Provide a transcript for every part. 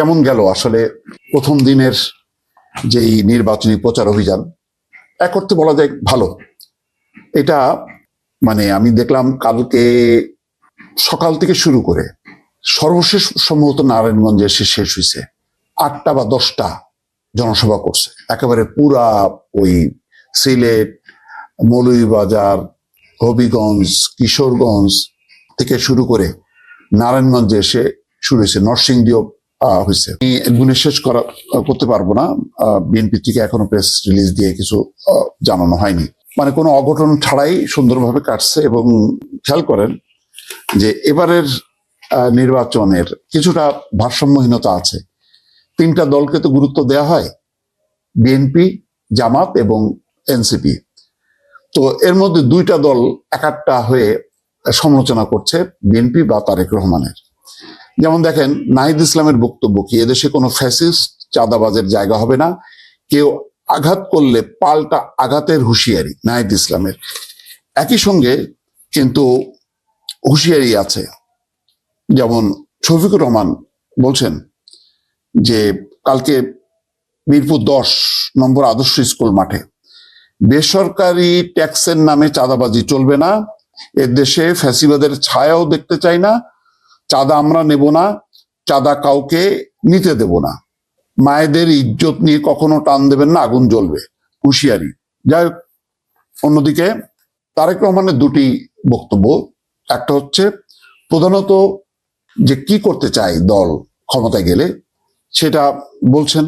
কেমন গেল আসলে প্রথম দিনের যেই নির্বাচনী প্রচার অভিযান? এক অর্থে বলা যায় ভালো। এটা মানে আমি দেখলাম কালকে সকাল থেকে শুরু করে সর্বশেষ সম্ভবত নারায়ণগঞ্জে এসে শেষ হয়েছে আটটা বা দশটা জনসভা করছে। একেবারে পুরা ওই সিলেট মৌলভীবাজার হবিগঞ্জ কিশোরগঞ্জ থেকে শুরু করে নারায়ণগঞ্জে এসে শুরু হয়েছে। নরসিংদীও আহ, হয়েছে। আমি গুণে শেষ করা করতে পারব না। বিএনপি থেকে এখনও প্রেস রিলিজ দিয়ে কিছু জানানো হয়নি। মানে কোনো অঘটন ছাড়াই সুন্দরভাবে কাটছে এবং খেয়াল করেন যে এবারের নির্বাচনের কিছুটা ভারসাম্যহীনতা আছে। তিনটা দলকে তো গুরুত্ব দেওয়া হয়। বিএনপি, জামাত এবং এনসিপি। তো এর মধ্যে দুইটা দল একাট্টা হয়ে সমালোচনা করছে বিএনপি বা তারেক রহমানের। যেমন দেখেন, নাহিদ ইসলামের বক্তব্য কি? এদেশে কোনো ফ্যাসিস্ট চাঁদাবাজের জায়গা হবে না। কেউ আঘাত করলে পাল্টা আঘাতের হুঁশিয়ারি, নাহিদ ইসলামের। একই সঙ্গে কিন্তু হুঁশিয়ারি আছে। যেমন শফিকুর রহমান বলছেন যে, কালকে মিরপুর দশ নম্বর আদর্শ স্কুল মাঠে, বেসরকারি ট্যাক্সের নামে চাঁদাবাজি চলবে না, এ দেশে ফ্যাসিবাদের ছায়াও দেখতে চাই না চাঁদা আমরা নেব না চাঁদা কাউকে নিতে দেব না। মায়েদের ইজ্জত নিয়ে কখনো টান দেবেন না আগুন জ্বলবে হুঁশিয়ারি। যাই হোক, অন্যদিকে তারেক রহমানের দুটি বক্তব্য। একটা হচ্ছে প্রধানত যে কি করতে চায় দল ক্ষমতায় গেলে সেটা বলছেন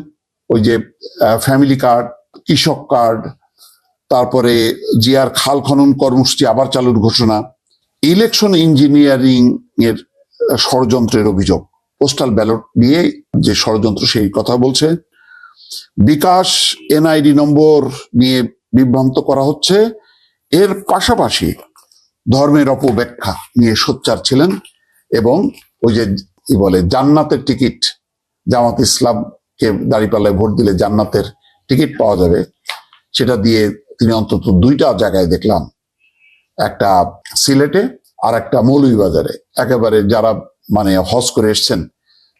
ওই যে ফ্যামিলি কার্ড কৃষক কার্ড তারপরে জিয়ার খাল খনন কর্মসূচি আবার চালুর ঘোষণা ইলেকশন ইঞ্জিনিয়ারিং এর ষড়যন্ত্রের অভিযোগ। পোস্টাল ব্যালট নিয়ে যে ষড়যন্ত্র সেই কথা বলছে। বিকাশ এনআইডি নম্বর নিয়ে বিভ্রান্ত করা হচ্ছে। এর পাশাপাশি ধর্মের অপব্যাখ্যা নিয়ে সোচ্চার ছিলেন এবং ওই যে কি বলে, জান্নাতের টিকিট, জামাত ইসলামকে দাঁড়িপাল্লায় ভোট দিলে জান্নাতের টিকিট পাওয়া যাবে। সেটা দিয়ে তিনি অন্তত দুইটা জায়গায় দেখলাম। একটা সিলেটে আর একটা মৌলভীবাজারে। একেবারে যারা মানে হজ করে এসছেন,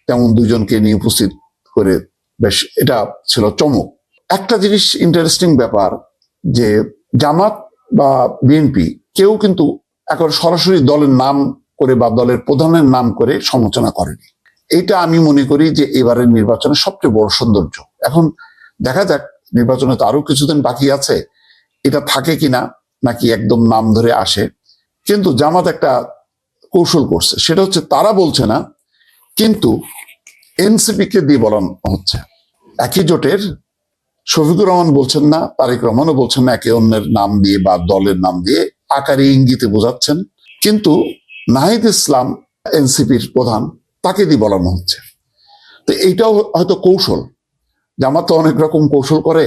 তেমন দুজনকে নিয়ে উপস্থিত করে বেশ এটা ছিল চমক। একটা জিনিস ইন্টারেস্টিং ব্যাপার যে জামাত বা বিএনপি কেউ কিন্তু এখন সরাসরি দলের নাম করে বা দলের প্রধানের নাম করে সমালোচনা করেনি। এটা আমি মনে করি যে এবারের নির্বাচনের সবচেয়ে বড় সৌন্দর্য। এখন দেখা যাক নির্বাচনে তো আরও কিছুদিন বাকি আছে, এটা থাকে কিনা, নাকি একদম নাম ধরে আসে। কিন্তু জামাত একটা কৌশল করছে। সেটা হচ্ছে তারা বলছে না, কিন্তু এনসিপি কে দিয়ে বলানো হচ্ছে। একই জোটের শফিকুর রহমান বলছেন না, তারেক রহমানও বলছেন না, একে অন্যের নাম দিয়ে বা দলের নাম দিয়ে আকারে ইঙ্গিতে বোঝাচ্ছেন। কিন্তু নাহিদ ইসলাম, এনসিপির প্রধান, তাকে দিয়ে বলানো হচ্ছে। তো এইটাও হয়তো কৌশল। জামাত তো অনেক রকম কৌশল করে,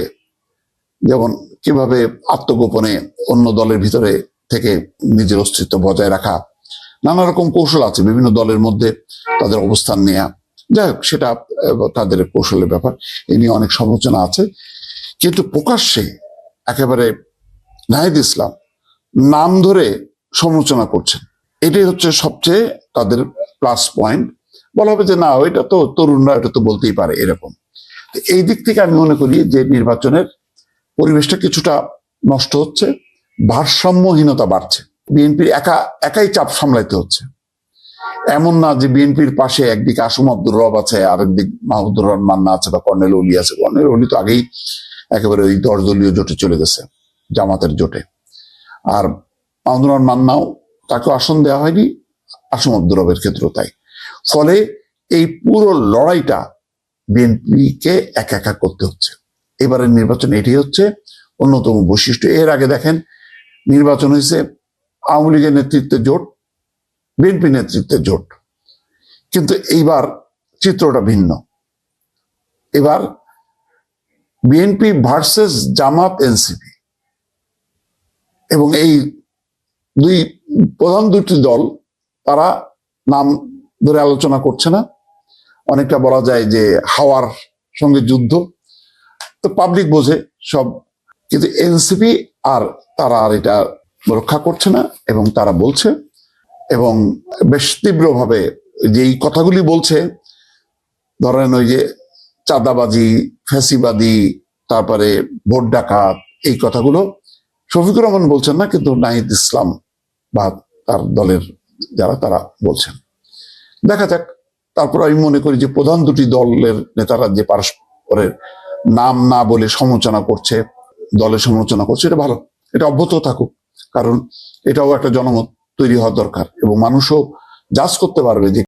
যেমন কীভাবে আত্মগোপনে অন্য দলের ভিতরে থেকে নিজের অস্তিত্ব বজায় রাখা। নানা রকম কৌশল আছে বিভিন্ন দলের মধ্যে তাদের অবস্থান নেয়া। যাই হোক, সেটা তাদের কৌশলের ব্যাপার। এ নিয়ে অনেক সমালোচনা আছে। কিন্তু প্রকাশ্যে একেবারে নাহিদ ইসলাম নাম ধরে সমালোচনা করছেন। এটাই হচ্ছে সবচেয়ে তাদের প্লাস পয়েন্ট বলা হবে যে, না এটা তো তরুণরা এটা তো বলতেই পারে এরকম। এই দিক থেকে আমি মনে করি যে, নির্বাচনের পরিবেশটা কিছুটা নষ্ট হচ্ছে। ভারসাম্যহীনতা বাড়ছে। বিএনপির একা, একাই চাপ সামলাইতে হচ্ছে। এমন না যে বিএনপির পাশে একদিকে আসম আব্দুর রব আছে, আরেকদিক মাহমুদুর রহমান মান্না আছে বা কর্নেল অলি আছে। কর্নেল অলি তো আগেই একেবারে ওই দশ দলীয় জোটে চলে গেছে, জামাতের জোটে। আর মাহমুদুর রহমান মান্নাও তাকে আসন দেওয়া হয়নি, আসম আব্দুর রবের ক্ষেত্রেও তাই। ফলে এই পুরো লড়াইটা বিএনপিকে একা একা করতে হচ্ছে। এবারের নির্বাচন এটি হচ্ছে অন্যতম বৈশিষ্ট্য। এর আগে দেখেন নির্বাচন হয়েছে, আওয়ামী লীগের নেতৃত্বে জোট বিএনপি নেতৃত্বে জোট। কিন্তু এইবার চিত্রটা ভিন্ন। এবার বিএনপি ভার্সেস জামাত এনসিপি এবং এই দুই, প্রধান দুটি দল, তারা নাম ধরে আলোচনা করছে না। অনেকটা বলা যায় যে হাওয়ার সঙ্গে যুদ্ধ। তো পাবলিক বোঝে সব। কিন্তু এনসিপি আর তারা আর এটা রক্ষা করছে না এবং তারা বলছে এবং বেশ তীব্রভাবে যে এই কথাগুলি বলছে, ধরেন ওই যে চাঁদাবাজি, ফ্যাসিবাদী, তারপরে ভোট ডাকাত, এই কথাগুলো শফিকুর রহমান বলছেন না, কিন্তু নাহিদ ইসলাম বা তার দলের যারা, তারা বলছেন। দেখা যাক, তারপর আমি মনে করি যে প্রধান দুটি দলের নেতারা যে পারস্পরের নাম না বলে সমালোচনা করছে দলের সমালোচনা করছে, এটা ভালো। এটা অব্যাহত থাকুক, কারণ এটাও একটা জনমত তৈরি হওয়া দরকার এবং মানুষও জাজ করতে পারবে যে